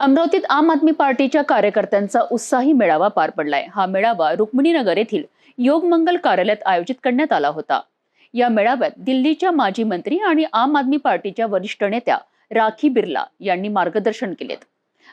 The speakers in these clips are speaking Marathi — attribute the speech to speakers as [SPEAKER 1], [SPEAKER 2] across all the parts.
[SPEAKER 1] अमरावतीत आम आदमी पार्टीच्या कार्यकर्त्यांचा उत्साही मेळावा पार पडलाय. हा मेळावा रुक्मिणीनगर येथील योगमंगल कार्यालयात आयोजित करण्यात आला होता. या मेळाव्यात दिल्लीच्या माजी मंत्री आणि आम आदमी पार्टीच्या वरिष्ठ नेत्या राखी बिर्ला यांनी मार्गदर्शन केलेत.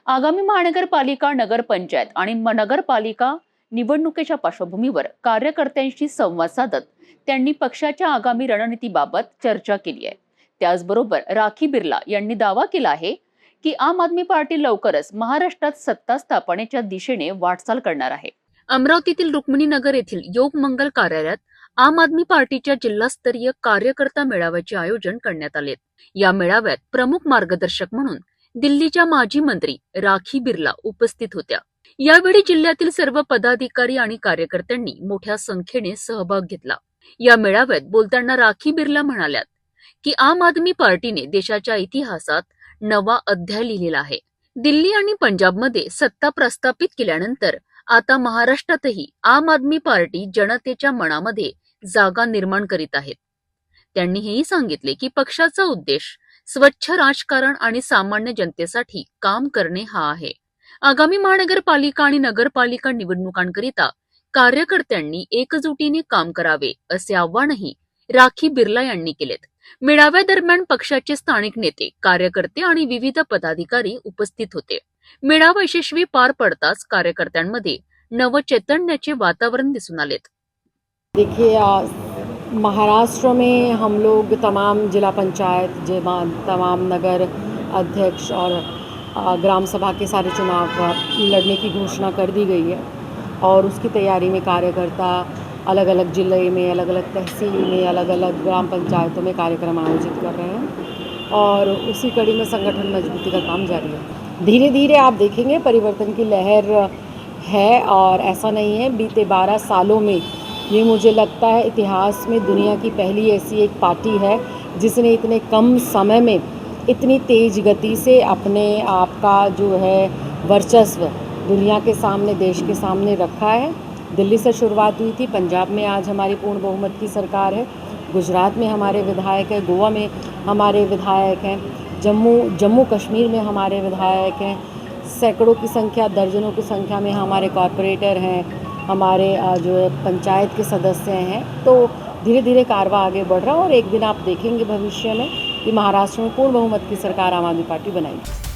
[SPEAKER 1] आगामी महानगरपालिका नगरपंचायत आणि नगरपालिका निवडणुकीच्या पार्श्वभूमीवर कार्यकर्त्यांशी संवाद साधत त्यांनी पक्षाच्या आगामी रणनीतीबाबत चर्चा केली आहे. त्याचबरोबर राखी बिर्ला यांनी दावा केला आहे की आम आदमी पार्टी लवकरच महाराष्ट्रात सत्ता स्थापनेच्या दिशेने वाटचाल करणार आहे. अमरावतीतील रुक्मिणीनगर येथील योग मंगल कार्यालयात आम आदमी पार्टीच्या जिल्हास्तरीय कार्यकर्ता मेळाव्याचे आयोजन करण्यात आले. या मेळाव्यात प्रमुख मार्गदर्शक म्हणून दिल्लीच्या माजी मंत्री राखी बिर्ला उपस्थित होत्या. यावेळी जिल्ह्यातील सर्व पदाधिकारी आणि कार्यकर्त्यांनी मोठ्या संख्येने सहभाग घेतला. या मेळाव्यात बोलताना राखी बिर्ला म्हणाल्यात की आम आदमी पार्टीने देशाच्या इतिहासात नवा अध्याय लिहिलेला आहे. दिल्ली आणि पंजाबमध्ये सत्ता प्रस्थापित केल्यानंतर आता महाराष्ट्रातही आम आदमी पार्टी जनतेच्या मनामध्ये जागा निर्माण करीत आहेत त्यांनी हेही सांगितले की पक्षाचा उद्देश स्वच्छ राजकारण आणि सामान्य जनतेसाठी काम करणे हा आहे. आगामी महानगरपालिका आणि नगरपालिका निवडणुकांकरिता कार्यकर्त्यांनी एकजुटीने काम करावे असे आव्हानही राखी बिर्ला यांनी केलेत. मेळाव्यादरम्यान पक्षाचे स्थानिक नेते कार्यकर्ते आणि विविध पदाधिकारी उपस्थित होते. मेळावा यशस्वी पार पडताच कार्यकर्त्यांमध्ये नवचैतन्याचे वातावरण दिसून आलेत.
[SPEAKER 2] देखिए महाराष्ट्र में हम लोग तमाम जिला पंचायत तमाम नगर अध्यक्ष और ग्राम सभा के सारे चुनाव लड़ने की घोषणा कर दी गई है। और उसकी तैयारी में कार्यकर्ता अलग अलग ज़िले में अलग अलग तहसील में अलग अलग ग्राम पंचायतों में कार्यक्रम आयोजित कर रहे हैं और उसी कड़ी में संगठन मजबूती का काम जारी है। धीरे धीरे आप देखेंगे परिवर्तन की लहर है और ऐसा नहीं है, बीते बारह सालों में ये मुझे लगता है इतिहास में दुनिया की पहली ऐसी एक पार्टी है जिसने इतने कम समय में इतनी तेज गति से अपने आप का जो है वर्चस्व दुनिया के सामने, देश के सामने रखा है। दिल्ली से शुरुआत हुई थी। पंजाब में आज हमारी पूर्ण बहुमत की सरकार है। गुजरात में हमारे विधायक हैं। गोवा में हमारे विधायक हैं। जम्मू जम्मू कश्मीर में हमारे विधायक हैं। सैकड़ों की संख्या, दर्जनों की संख्या में हमारे कॉरपोरेटर हैं। हमारे जो है, पंचायत के सदस्य हैं। तो धीरे धीरे कारवा आगे बढ़ रहा है और एक दिन आप देखेंगे भविष्य में कि महाराष्ट्र में पूर्ण बहुमत की सरकार आम आदमी पार्टी बनाएगी।